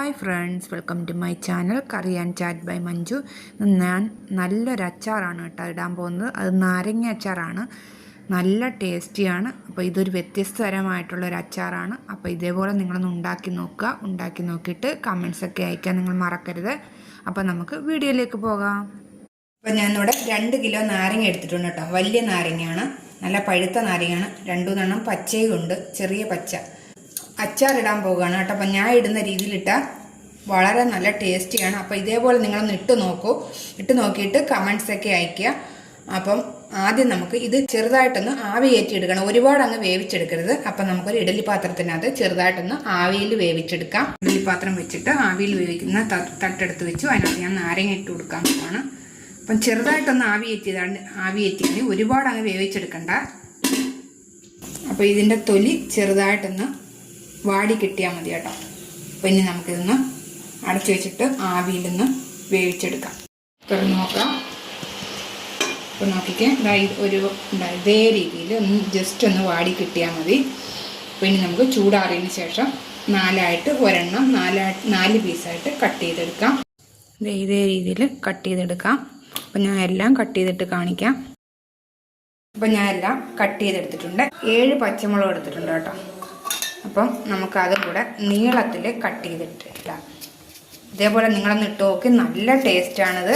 Hi friends welcome to my channel curry and chat by Manju ഞാൻ നല്ലൊരു അച്ചാറാണ് കേട്ടോ ഇടാൻ പോകുന്നത്. അത് നാരങ്ങ അച്ചാറാണ്. നല്ല ടേസ്റ്റിയാണ്. അപ്പോൾ ഇതൊരു വ്യത്യസ്തതരമായിട്ടുള്ളൊരു അച്ചാറാണ്. അപ്പോൾ ഇതേപോലെ നിങ്ങളൊന്ന് ഉണ്ടാക്കി നോക്കുക. ഉണ്ടാക്കി നോക്കിയിട്ട് കമൻസൊക്കെ അയക്കാൻ നിങ്ങൾ മറക്കരുത്. അപ്പോൾ നമുക്ക് വീഡിയോയിലേക്ക് പോകാം. അപ്പോൾ ഞാനിവിടെ രണ്ട് കിലോ നാരങ്ങ എടുത്തിട്ടുണ്ട് കേട്ടോ. വലിയ നാരങ്ങയാണ്. നല്ല പഴുത്ത നാരങ്ങയാണ്. രണ്ടു നെണ്ണം പച്ചയും ഉണ്ട്. ചെറിയ പച്ച. അച്ചാറിടാൻ പോവുകയാണ് കേട്ടോ. അപ്പം ഞാൻ ഇടുന്ന രീതിയിലിട്ടാൽ വളരെ നല്ല ടേസ്റ്റിയാണ്. അപ്പോൾ ഇതേപോലെ നിങ്ങളൊന്ന് ഇട്ട് നോക്കൂ. ഇട്ട് നോക്കിയിട്ട് കമൻസൊക്കെ അയയ്ക്കുക. അപ്പം ആദ്യം നമുക്ക് ഇത് ചെറുതായിട്ടൊന്ന് ആവി എടുക്കണം ഒരുപാട് അങ്ങ് വേവിച്ചെടുക്കരുത്. അപ്പം നമുക്കൊരു ഇഡലി പാത്രത്തിനകത്ത് ചെറുതായിട്ടൊന്ന് ആവിയിൽ വേവിച്ചെടുക്കാം. ഇഡലി പാത്രം വെച്ചിട്ട് ആവിയിൽ വേവിക്കുന്ന തട്ടെടുത്ത് വെച്ചു. അതിനകത്ത് ഞാൻ നാരങ്ങ ഇട്ട് കൊടുക്കാൻ പോവാണ്. അപ്പം ചെറുതായിട്ടൊന്ന് ആവി കയറ്റിയതാണ് ആവി കയറ്റിയത് ഒരുപാട് അങ്ങ് വേവിച്ചെടുക്കണ്ട. അപ്പോൾ ഇതിന്റെ തൊലി ചെറുതായിട്ടൊന്ന് വാടി കിട്ടിയാൽ മതി കേട്ടോ. അപ്പം ഇനി നമുക്കിതൊന്ന് അടച്ചു വെച്ചിട്ട് ആവിയിലൊന്ന് വേവിച്ചെടുക്കാം. തുറന്ന് നോക്കാം. അപ്പം ഡ്രൈ ഒരു ഇതാ രീതിയിൽ ഒന്ന് ജസ്റ്റ് ഒന്ന് വാടി കിട്ടിയാൽ മതി. പിന്നെ നമുക്ക് ചൂടാറിയതിന് ശേഷം നാലായിട്ട് ഒരെണ്ണം നാലായിട്ട് നാല് പീസായിട്ട് കട്ട് ചെയ്തെടുക്കാം. ഇതേ രീതിയിൽ കട്ട് ചെയ്തെടുക്കാം. അപ്പം ഞാൻ എല്ലാം കട്ട് ചെയ്തിട്ട് കാണിക്കാം. അപ്പം ഞാൻ എല്ലാം കട്ട് ചെയ്തെടുത്തിട്ടുണ്ട്. ഏഴ് പച്ചമുളക് എടുത്തിട്ടുണ്ട് കേട്ടോ. അപ്പം നമുക്ക് അതും കൂടെ നീളത്തിൽ കട്ട് ചെയ്തിട്ടിടാം. ഇതേപോലെ നിങ്ങളൊന്ന് ഇട്ട് നോക്കി നല്ല ടേസ്റ്റാണിത്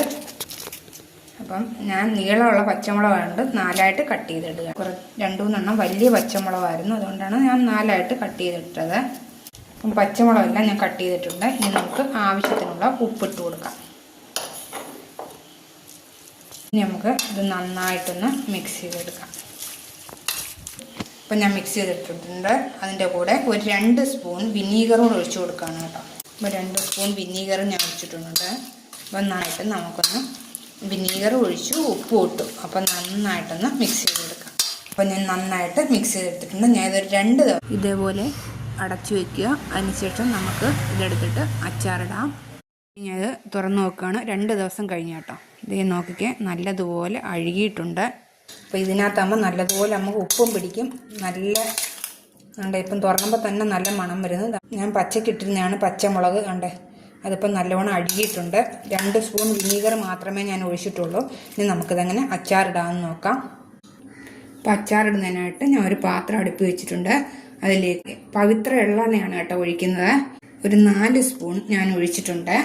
അപ്പം ഞാൻ നീളമുള്ള പച്ചമുളകുണ്ട് നാലായിട്ട് കട്ട് ചെയ്തിടുക. കുറ രണ്ടു മൂന്നെണ്ണം വലിയ പച്ചമുളകായിരുന്നു അതുകൊണ്ടാണ് ഞാൻ നാലായിട്ട് കട്ട് ചെയ്തിട്ടത്. അപ്പം പച്ചമുളകെല്ലാം ഞാൻ കട്ട് ചെയ്തിട്ടുണ്ട്. ഇനി നമുക്ക് ആവശ്യത്തിനുള്ള ഉപ്പിട്ട് കൊടുക്കാം. ഇനി നമുക്ക് ഇത് നന്നായിട്ടൊന്ന് മിക്സ് ചെയ്തെടുക്കാം. ഇപ്പം ഞാൻ മിക്സ് ചെയ്തിട്ടിട്ടുണ്ട്. അതിന്റെ കൂടെ ഒരു രണ്ട് സ്പൂൺ വിനീഗറും കൂടെ ഒഴിച്ചു കൊടുക്കുകയാണ് കേട്ടോ. അപ്പോൾ രണ്ട് സ്പൂൺ വിനീഗർ ഞാൻ ഒഴിച്ചിട്ടുണ്ട്. നന്നായിട്ട് നമുക്കൊന്ന് വിനീഗർ ഒഴിച്ച് ഉപ്പ് ഇട്ടു. അപ്പം നന്നായിട്ടൊന്ന് മിക്സ് ചെയ്തെടുക്കാം അപ്പം ഞാൻ നന്നായിട്ട് മിക്സ് ചെയ്തെടുത്തിട്ടുണ്ട്. ഞാൻ ഇതൊരു രണ്ട് ഇതേപോലെ അടച്ചു വയ്ക്കുക അതിനുശേഷം നമുക്ക് ഇതെടുത്തിട്ട് അച്ചാറിടാം. ഞാൻ ഇത് തുറന്ന് നോക്കുകയാണ്. രണ്ട് ദിവസം കഴിഞ്ഞ് കേട്ടോ. ഇതേ നോക്കിക്കേ നല്ലതുപോലെ അഴുകിയിട്ടുണ്ട്. അപ്പോൾ ഇതിനകത്താകുമ്പോൾ നല്ലതുപോലെ നമുക്ക് ഉപ്പും പിടിക്കും. നല്ല കണ്ടേ ഇപ്പം തുറക്കുമ്പോൾ തന്നെ നല്ല മണം വരുന്നു. ഞാൻ പച്ചക്കിട്ടിരുന്നതാണ് പച്ചമുളക് കണ്ടേ. അതിപ്പം നല്ലവണ്ണം അഴുകിയിട്ടുണ്ട് രണ്ട് സ്പൂൺ വിനീഗർ മാത്രമേ ഞാൻ ഒഴിച്ചിട്ടുള്ളൂ. ഇനി നമുക്കിതങ്ങനെ അച്ചാറിടാമെന്ന് നോക്കാം. അപ്പം അച്ചാറിടുന്നതിനായിട്ട് ഞാൻ ഒരു പാത്രം അടുപ്പ് വെച്ചിട്ടുണ്ട്. അതിലേക്ക് പവിത്ര എള്ളെണ്ണയാണ് കേട്ടോ ഒഴിക്കുന്നത്. ഒരു നാല് സ്പൂൺ ഞാൻ ഒഴിച്ചിട്ടുണ്ട്.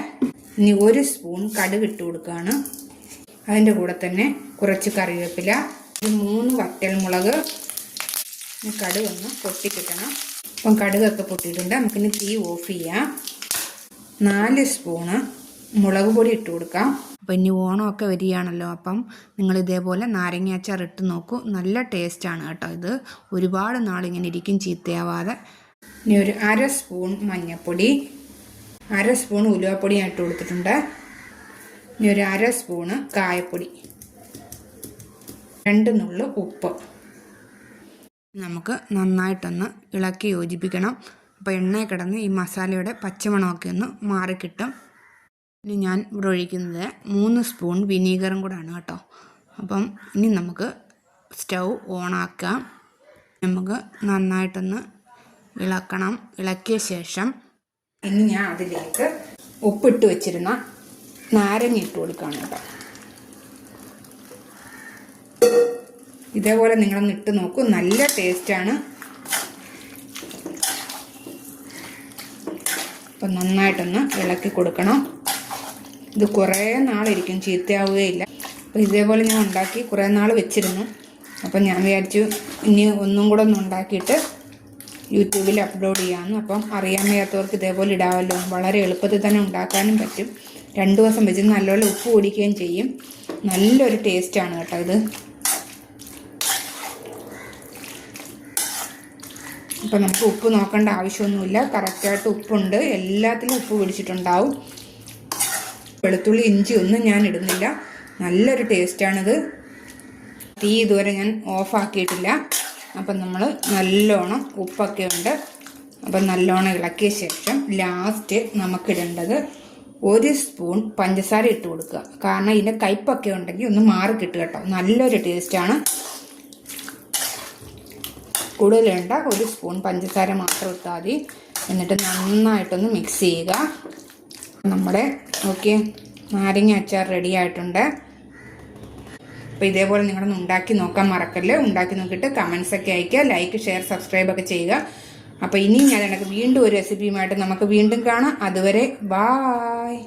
ഇനി ഒരു സ്പൂൺ കടുക് കൊടുക്കുകയാണ്. അതിന്റെ കൂടെ തന്നെ കുറച്ച് കറിവേപ്പില ഒരു മൂന്ന് വറ്റൽമുളക് മുളക് കടുക് ഒന്ന് പൊട്ടിക്കിട്ടണം അപ്പം കടുകൊക്കെ പൊട്ടിയിട്ടുണ്ട്. നമുക്കിനി തീ ഓഫ് ചെയ്യാം. നാല് സ്പൂണ് മുളക് പൊടി ഇട്ട് കൊടുക്കാം. അപ്പം ഇനി ഓണമൊക്കെ വരികയാണല്ലോ. അപ്പം നിങ്ങൾ ഇതേപോലെ നാരങ്ങ അച്ചാർ ഇട്ട് നോക്കൂ. നല്ല ടേസ്റ്റാണ് കേട്ടോ ഇത്. ഒരുപാട് നാളിങ്ങനെ ഇരിക്കും ചീത്തയാവാതെ. ഇനി ഒരു അര സ്പൂൺ മഞ്ഞൾപ്പൊടി അര സ്പൂൺ ഉലുവപ്പൊടി ഞാൻ ഇട്ട് കൊടുത്തിട്ടുണ്ട്. ഇനി ഒരു അര സ്പൂണ് കായപ്പൊടി. രണ്ട് നുള്ളു ഉപ്പ്. നമുക്ക് നന്നായിട്ടൊന്ന് ഇളക്കി യോജിപ്പിക്കണം. അപ്പോൾ എണ്ണയിൽ കിടന്ന് ഈ മസാലയുടെ പച്ചമണമൊക്കെ ഒന്ന് മാറിക്കിട്ടും ഇനി ഞാൻ ഇവിടെ ഒഴിക്കുന്നത് മൂന്ന് സ്പൂൺ വിനീഗറും കൂടാണ് കേട്ടോ. അപ്പം ഇനി നമുക്ക് സ്റ്റൗ ഓണാക്കാം. നമുക്ക് നന്നായിട്ടൊന്ന് ഇളക്കണം. ഇളക്കിയ ശേഷം ഇനി ഞാൻ അതിലേക്ക് ഉപ്പിട്ട് വെച്ചിരുന്ന നാരങ്ങ ഇട്ട് കൊടുക്കുകയാണ് കേട്ടോ. ഇതേപോലെ നിങ്ങളൊന്ന് ഇട്ട് നോക്കൂ. നല്ല ടേസ്റ്റാണ് അപ്പം നന്നായിട്ടൊന്ന് ഇളക്കി കൊടുക്കണം. ഇത് കുറേ നാളിരിക്കും ചീത്തയാവുകയില്ല. അപ്പോൾ ഇതേപോലെ ഞാൻ ഉണ്ടാക്കി കുറേ നാൾ വെച്ചിരുന്നു. അപ്പം ഞാൻ വിചാരിച്ചു ഇനി ഒന്നും കൂടെ ഒന്ന് ഉണ്ടാക്കിയിട്ട് യൂട്യൂബിൽ അപ്ലോഡ് ചെയ്യാമെന്ന് അപ്പം അറിയാൻ വയ്യാത്തവർക്ക് ഇതേപോലെ ഇടാമല്ലോ വളരെ എളുപ്പത്തിൽ തന്നെ ഉണ്ടാക്കാനും പറ്റും. രണ്ട് ദിവസം വെച്ച് നല്ലപോലെ ഉപ്പ് കുടിക്കുകയും ചെയ്യും. നല്ലൊരു ടേസ്റ്റാണ് കേട്ടോ ഇത്. അപ്പം നമുക്ക് ഉപ്പ് നോക്കേണ്ട ആവശ്യമൊന്നുമില്ല. കറക്റ്റായിട്ട് ഉപ്പുണ്ട്. എല്ലാത്തിലും ഉപ്പ് പിടിച്ചിട്ടുണ്ടാവും. വെളുത്തുള്ളി ഇഞ്ചി ഒന്നും ഞാൻ ഇടുന്നില്ല. നല്ലൊരു ടേസ്റ്റാണിത് തീ ഇതുവരെ ഞാൻ ഓഫാക്കിയിട്ടില്ല അപ്പം നമ്മൾ നല്ലോണം ഉപ്പൊക്കെ ഉണ്ട്. അപ്പം നല്ലോണം ഇളക്കിയ ശേഷം ലാസ്റ്റ് നമുക്കിടേണ്ടത് ഒരു സ്പൂൺ പഞ്ചസാര ഇട്ട് കൊടുക്കുക. കാരണം ഇതിന്റെ കയ്പൊക്കെ ഉണ്ടെങ്കിൽ ഒന്ന് മാറി കിട്ടുക കേട്ടോ. നല്ലൊരു ടേസ്റ്റാണ് കൂടുതൽ വേണ്ട. ഒരു സ്പൂൺ പഞ്ചസാര മാത്രം ഇട്ടാൽ മതി എന്നിട്ട് നന്നായിട്ടൊന്ന് മിക്സ് ചെയ്യുക. നമ്മുടെ ഓക്കെ നാരങ്ങ അച്ചാർ റെഡി ആയിട്ടുണ്ട്. അപ്പോൾ ഇതേപോലെ നിങ്ങളൊന്ന് ഉണ്ടാക്കി നോക്കാൻ മറക്കല്ലേ. ഉണ്ടാക്കി നോക്കിയിട്ട് കമൻസ് ഒക്കെ ലൈക്ക് ഷെയർ സബ്സ്ക്രൈബ് ഒക്കെ ചെയ്യുക. അപ്പോൾ ഇനിയും ഞാൻ എനിക്ക് വീണ്ടും ഒരു റെസിപ്പിയുമായിട്ട് നമുക്ക് വീണ്ടും കാണാം. അതുവരെ ബായ്